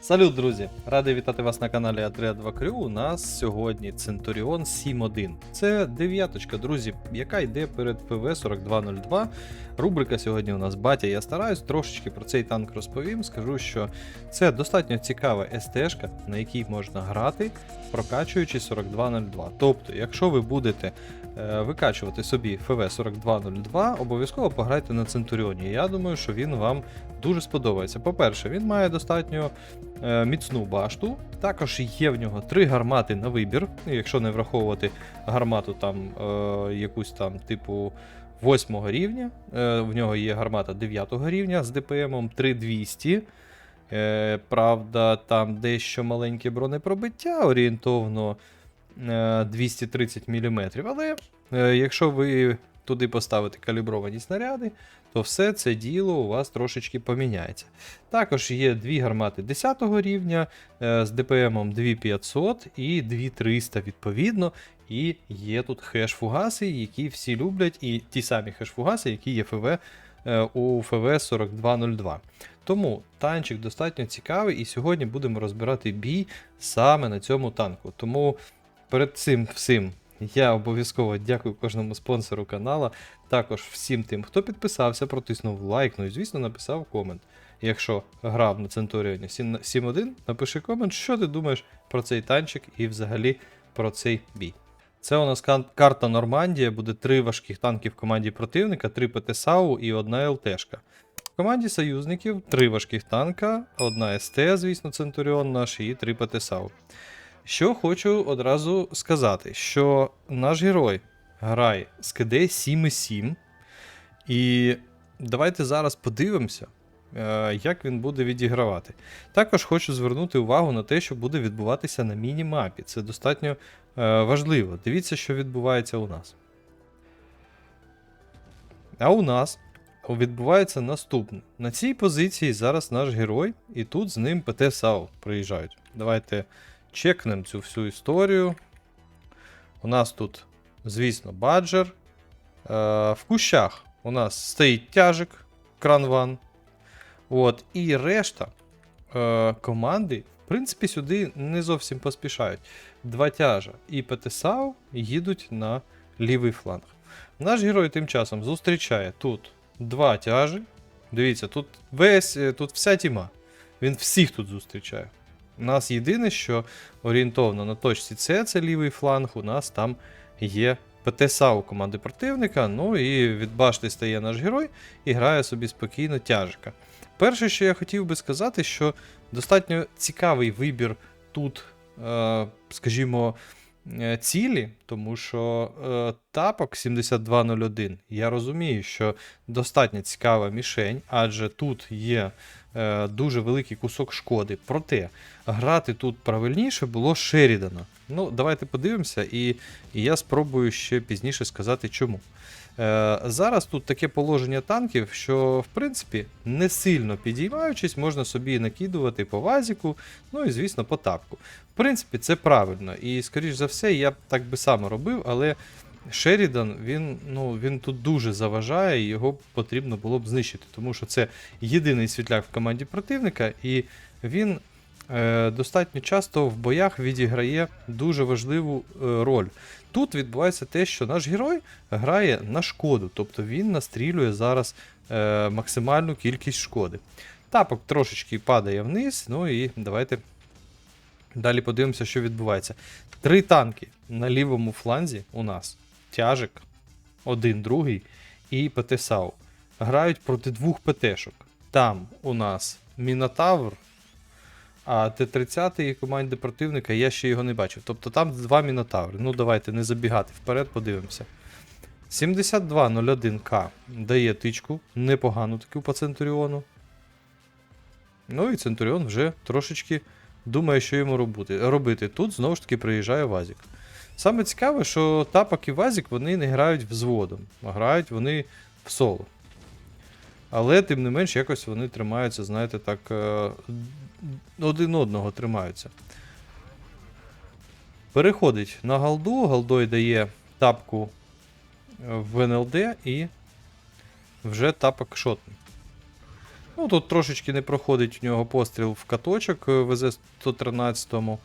Салют, друзі! Радий вітати вас на каналі Адреа 2 Crew. У нас сьогодні Centurion 7.1. Це дев'яточка, друзі, яка йде перед ПВ 4202. Рубрика сьогодні у нас Батя. Я стараюсь трошечки про цей танк розповім. Скажу, що це достатньо цікава СТ-шка, на якій можна грати, прокачуючи 4202. Тобто, якщо ви будете е, викачувати собі ФВ 4202, обов'язково пограйте на Центуріоні. Я думаю, що він вам дуже сподобається. По-перше, він має достатньо міцну башту. Також є в нього три гармати на вибір. Ну, Якщо не враховувати гармату там е, якусь там типу 8 рівня. Е, в нього є гармата 9 рівня з ДПМом 3200. Е, правда, там дещо маленьке бронепробиття, орієнтовно е, 230 мм. Але е, якщо ви туди поставите калібровані снаряди, то все це діло у вас трошечки поміняється. Також є дві гармати 10 рівня е, з ДПМом 2500 і 2300 відповідно. І є тут хеш-фугаси, які всі люблять, і ті самі хеш-фугаси, які є ФВ е, у ФВ 4202. Тому танчик достатньо цікавий, і сьогодні будемо розбирати бій саме на цьому танку. Тому перед цим всім я обов'язково дякую кожному спонсору канала, також всім тим, хто підписався, протиснув лайк, ну і звісно написав комент. Якщо грав на Центуріоні 7.1, напиши комент, що ти думаєш про цей танчик і взагалі про цей бій. Це у нас карта Нормандія, буде три важких танки в команді противника, три ПТСАУ і одна ЛТшка. В команді союзників три важких танка, одна СТ, звісно, Центуріон наш, і три ПТСАУ. Що хочу одразу сказати, що наш герой грає з КД 7,7. І давайте зараз подивимося, е, як він буде відігравати. Також хочу звернути увагу на те, що буде відбуватися на міні-мапі. Це достатньо е, важливо. Дивіться, що відбувається у нас. А у нас відбувається наступне. На цій позиції зараз наш герой, і тут з ним ПТ САУ приїжджають. Давайте чекнемо цю всю історію. У нас тут, звісно, баджер. Е, в кущах у нас стоїть тяжик, кранван. От, і решта е, команди, в принципі, сюди не зовсім поспішають. Два тяжа і ПТСАУ їдуть на лівий фланг. Наш герой тим часом зустрічає тут два тяжі. Дивіться, тут весь, е, тут вся тіма. Він всіх тут зустрічає. У нас єдине, що орієнтовно на точці С, це лівий фланг, у нас там є ПТСА у команди противника. Ну і від башти стає наш герой і грає собі спокійно тяжика. Перше, що я хотів би сказати, що достатньо цікавий вибір тут, е, скажімо, цілі, тому що е, тапок 7201, я розумію, що достатньо цікава мішень, адже тут є е, дуже великий кусок шкоди. Проте грати тут правильніше було Шерідана. Ну, давайте подивимося, і, і я спробую ще пізніше сказати чому. Е, зараз тут таке положення танків, що в принципі не сильно підіймаючись, можна собі накидувати по вазіку, ну і звісно по тапку. В принципі, це правильно. І, скоріш за все, я так би само робив, але Шерідан він, ну, він тут дуже заважає, і його потрібно було б знищити, тому що це єдиний світляк в команді противника, і він достатньо часто в боях відіграє дуже важливу е, роль. Тут відбувається те, що наш герой грає на шкоду, тобто він настрілює зараз е, максимальну кількість шкоди. Тапок трошечки падає вниз, ну і давайте далі подивимося, що відбувається. Три танки на лівому фланзі у нас тяжик, один другий і ПТ-САУ. Грають проти двох ПТ-шок. Там у нас Мінотавр, а Т-30 команди противника я ще його не бачив. Тобто там два мінотаври. Ну давайте не забігати вперед, подивимося. 7201К дає тичку, непогану таку по Центуріону. Ну і Центуріон вже трошечки думає, що йому робити. робити. Тут знову ж таки приїжджає Вазік. Саме цікаве, що Тапок і Вазік вони не грають взводом, а грають вони в соло. Але, тим не менш, якось вони тримаються, знаєте, так. е, один одного тримаються. Переходить на голду, голдой дає тапку в НЛД і вже тапок шотний. Ну, тут трошечки не проходить в нього постріл в каточок е, ВЗ-113.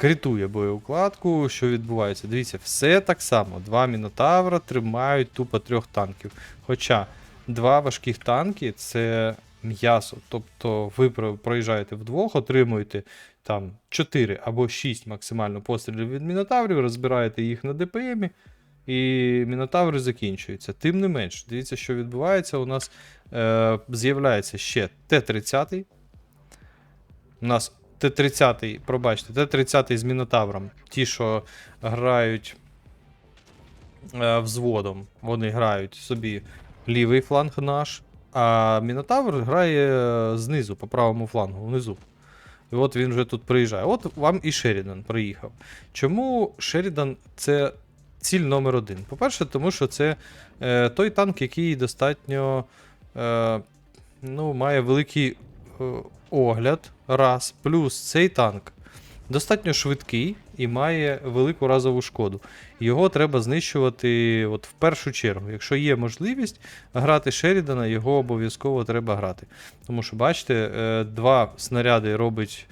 Критує боєукладку, що відбувається. Дивіться, все так само. Два мінотавра тримають тупо трьох танків. Хоча два важких танки це м'ясо. Тобто ви проїжджаєте вдвох, отримуєте там 4 або 6 максимально пострілів від мінотаврів, розбираєте їх на ДПМі, і мінотаври закінчуються. Тим не менш, дивіться, що відбувається. У нас е, з'являється ще Т-30. У нас Т-30, пробачте, Т-30 з мінотавром. Ті, що грають е, взводом, вони грають собі лівий фланг наш, а Мінотавр грає е, знизу, по правому флангу, внизу. І от він вже тут приїжджає. От вам і Шерідан приїхав. Чому Шерідан це ціль номер один? По-перше, тому що це е, той танк, який достатньо е, ну, має великий огляд, раз. Плюс цей танк достатньо швидкий і має велику разову шкоду. Його треба знищувати от в першу чергу. Якщо є можливість грати Шерідана, його обов'язково треба грати. Тому що, бачите, е, два снаряди робить.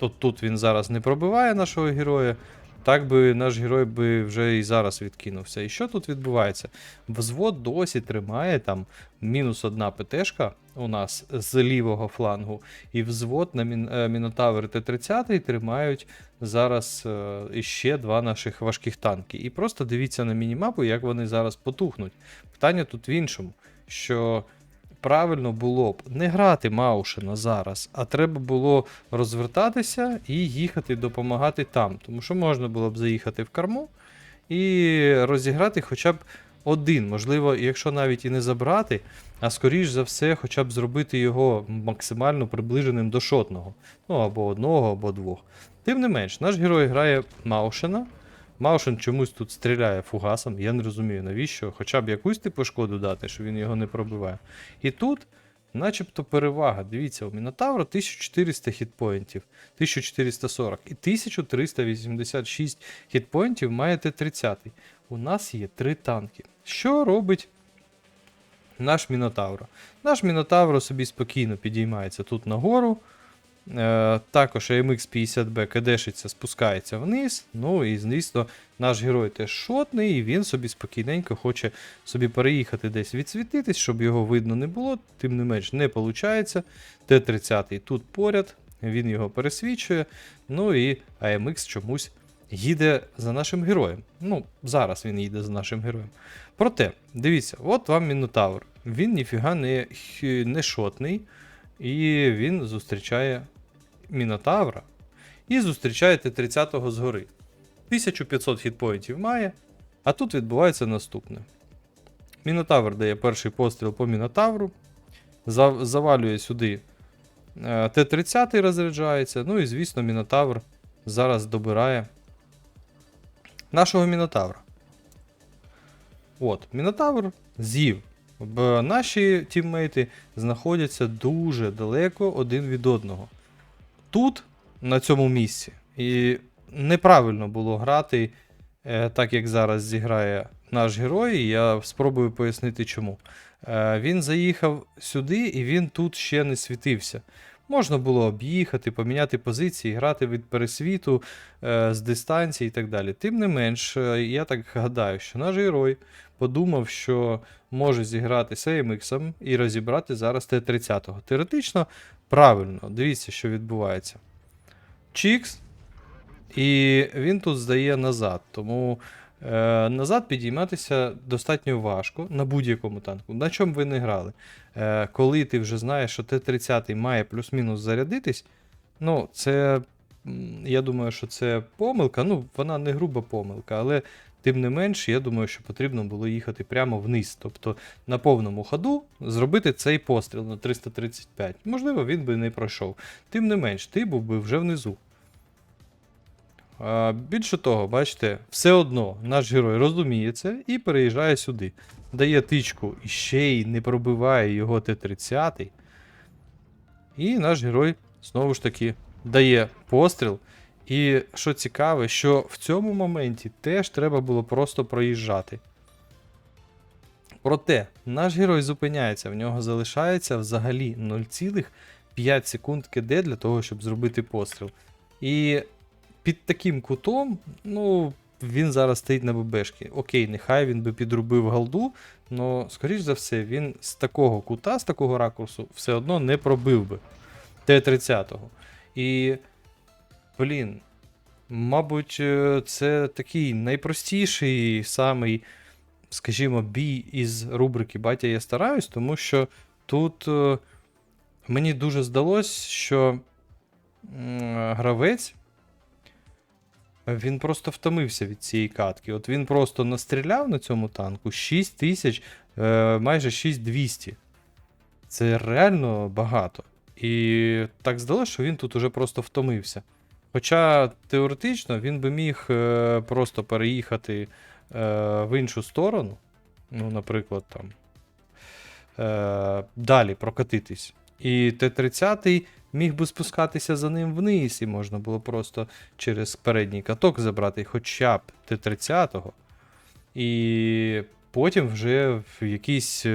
От тут він зараз не пробиває нашого героя. Так би наш герой би вже і зараз відкинувся. І що тут відбувається? Взвод досі тримає там мінус одна ПТшка у нас з лівого флангу, і взвод на е, Мінотавр Т-30 тримають зараз е, іще два наших важких танки. І просто дивіться на мінімапу, як вони зараз потухнуть. Питання тут в іншому, що правильно було б не грати Маушена зараз, а треба було розвертатися і їхати допомагати там. Тому що можна було б заїхати в корму і розіграти хоча б один, можливо, якщо навіть і не забрати, а скоріш за все, хоча б зробити його максимально приближеним до шотного. Ну або одного, або двох. Тим не менш, наш герой грає Маушена. Маушен чомусь тут стріляє фугасом, я не розумію навіщо, хоча б якусь типу шкоду дати, що він його не пробиває. І тут, начебто, перевага. Дивіться, у Мінотавра 1400 хітпоінтів, 1440 і 1386 хітпоінтів має Т-30. У нас є три танки. Що робить наш Мінотавр? Наш Мінотавр собі спокійно підіймається тут нагору. Е, також AMX-50B кадешиться, спускається вниз. Ну і, звісно, наш герой теж шотний, і він собі спокійненько хоче собі переїхати десь відсвітитись, щоб його видно не було, тим не менш не виходить. Т-30 тут поряд, він його пересвічує. Ну і AMX чомусь їде за нашим героєм. Ну, зараз він їде за нашим героєм. Проте, дивіться, от вам Мінотавр. Він ніфіга не, не шотний. І він зустрічає Мінотавра і зустрічає Т-30 згори. 1500 хітпоінтів має, а тут відбувається наступне. Мінотавр дає перший постріл по Мінотавру, завалює сюди е, Т-30 розряджається. Ну і, звісно, Мінотавр зараз добирає нашого Мінотавра. От, Мінотавр з'їв. Бо наші тіммейти знаходяться дуже далеко один від одного. Тут, на цьому місці, і неправильно було грати е, так, як зараз зіграє наш герой. Я спробую пояснити чому. Е, він заїхав сюди і він тут ще не світився. Можна було об'їхати, поміняти позиції, грати від пересвіту е, з дистанції і так далі. Тим не менш, я так гадаю, що наш герой подумав, що може зіграти з AMX і розібрати зараз Т-30. Теоретично правильно, дивіться, що відбувається. Чікс, і він тут здає назад. Тому е, назад підійматися достатньо важко на будь-якому танку. На чому ви не грали? Е, коли ти вже знаєш, що Т-30 має плюс-мінус зарядитись, ну, це. Я думаю, що це помилка. Ну, вона не груба помилка, але тим не менш, я думаю, що потрібно було їхати прямо вниз. Тобто на повному ходу зробити цей постріл на 335. Можливо, він би не пройшов. Тим не менш, ти був би вже внизу. А, більше того, бачите, все одно наш герой розуміє це і переїжджає сюди. Дає тичку і ще й не пробиває його Т-30. І наш герой знову ж таки дає постріл. І що цікаве, що в цьому моменті теж треба було просто проїжджати. Проте наш герой зупиняється, в нього залишається взагалі 0,5 секунд КД для того, щоб зробити постріл. І під таким кутом, ну, він зараз стоїть на ББшки. Окей, нехай він би підробив голду, але, скоріш за все, він з такого кута, з такого ракурсу, все одно не пробив би Т-30-го. І, блін, мабуть, е, це такий найпростіший самий, скажімо, бій із рубрики Батя я стараюсь, тому що тут е, мені дуже здалось, що гравець. Він просто втомився від цієї катки. От він просто настріляв на цьому танку 6 тисяч, е, майже 6200. Це реально багато. І так здалося, що він тут уже просто втомився. Хоча теоретично він би міг е, просто переїхати е, в іншу сторону. Ну, наприклад, там. Е, далі прокатитись. І Т-30 міг би спускатися за ним вниз, і можна було просто через передній каток забрати хоча б Т-30. І потім вже в якийсь,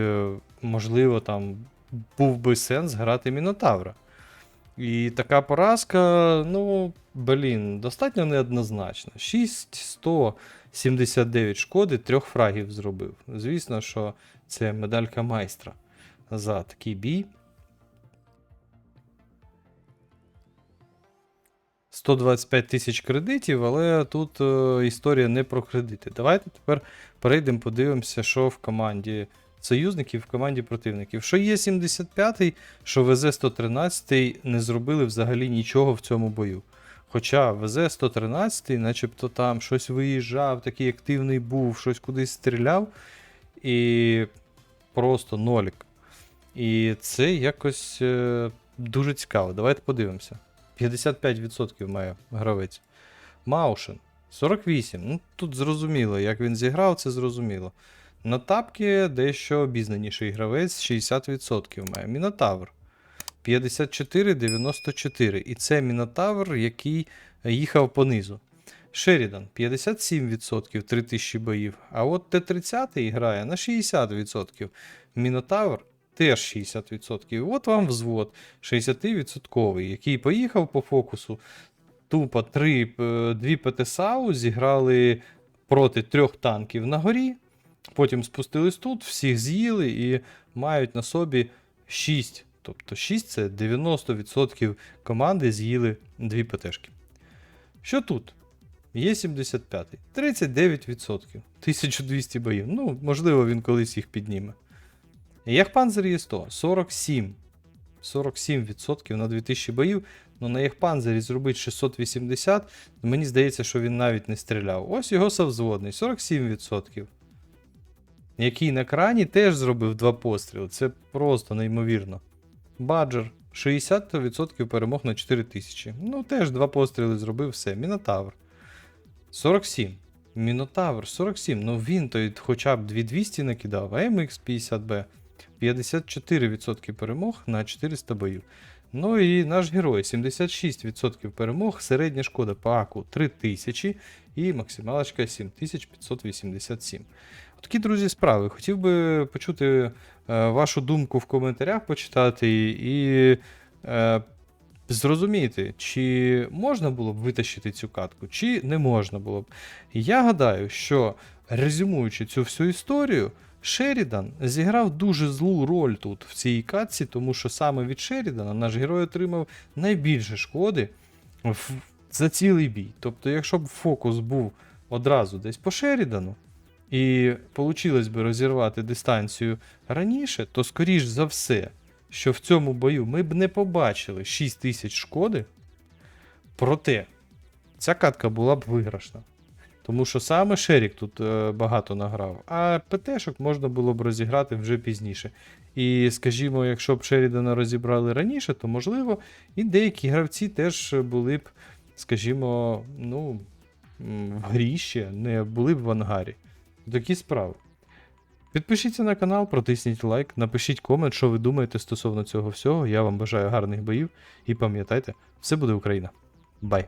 можливо, там був би сенс грати Мінотавра. І така поразка, ну, блін, достатньо неоднозначна. 6179 шкоди, трьох фрагів зробив. Звісно, що це медалька майстра за такий бій. 125 тисяч кредитів, але тут е, історія не про кредити. Давайте тепер перейдемо, подивимося, що в команді союзників, в команді противників. Що є 75-й, що ВЗ-113 не зробили взагалі нічого в цьому бою. Хоча ВЗ-113, начебто там щось виїжджав, такий активний був, щось кудись стріляв, і просто нолік. І це якось е, дуже цікаво. Давайте подивимося. 55% має гравець. Маушен 48. Ну, тут зрозуміло, як він зіграв, це зрозуміло. На тапки дещо обізнаніший гравець 60% має. Мінотавр 54-94. І це Мінотавр, який їхав понизу. Шерідан 57%, 3000 боїв. А от Т-30 грає на 60%. Мінотавр теж 60%. От вам взвод 60%, який поїхав по фокусу. Тупо 3, 2 ПТСАУ зіграли проти трьох танків на горі. Потім спустились тут, всіх з'їли і мають на собі 6. Тобто 6 це 90% команди з'їли 2 ПТшки. Що тут? Є 75 39%. 1200 боїв. Ну, можливо, він колись їх підніме. Єхпанзер є 100, 47. 47% на 2000 боїв. Ну на Єхпанзері зробити 680, мені здається, що він навіть не стріляв. Ось його совзводний, 47%. Який на крані теж зробив два постріли. Це просто неймовірно. Баджер 60% перемог на 4000. Ну, теж два постріли зробив, все. Мінотавр. 47. Мінотавр 47. Ну він то хоча б 2200 накидав, а MX 50B 54% перемог на 400 боїв. Ну і наш герой 76% перемог, середня шкода по АКу 3000 і максималочка 7587. Такі, друзі, справи. Хотів би почути е, вашу думку в коментарях, почитати і е, зрозуміти, чи можна було б витащити цю катку, чи не можна було б. Я гадаю, що резюмуючи цю всю історію, Шерідан зіграв дуже злу роль тут в цій катці, тому що саме від Шерідана наш герой отримав найбільше шкоди в, за цілий бій. Тобто, якщо б фокус був одразу десь по Шерідану, і вийшло би розірвати дистанцію раніше, то скоріш за все, що в цьому бою ми б не побачили 6 тисяч шкоди. Проте ця катка була б виграшна. Тому що саме Шерік тут е, багато награв, а ПТшок можна було б розіграти вже пізніше. І, скажімо, якщо б Шерідана розібрали раніше, то можливо і деякі гравці теж були б, скажімо, ну, в грі ще, не були б в ангарі. Такі справи. Підпишіться на канал, протисніть лайк, напишіть комент, що ви думаєте стосовно цього всього. Я вам бажаю гарних боїв і пам'ятайте, все буде Україна. Бай!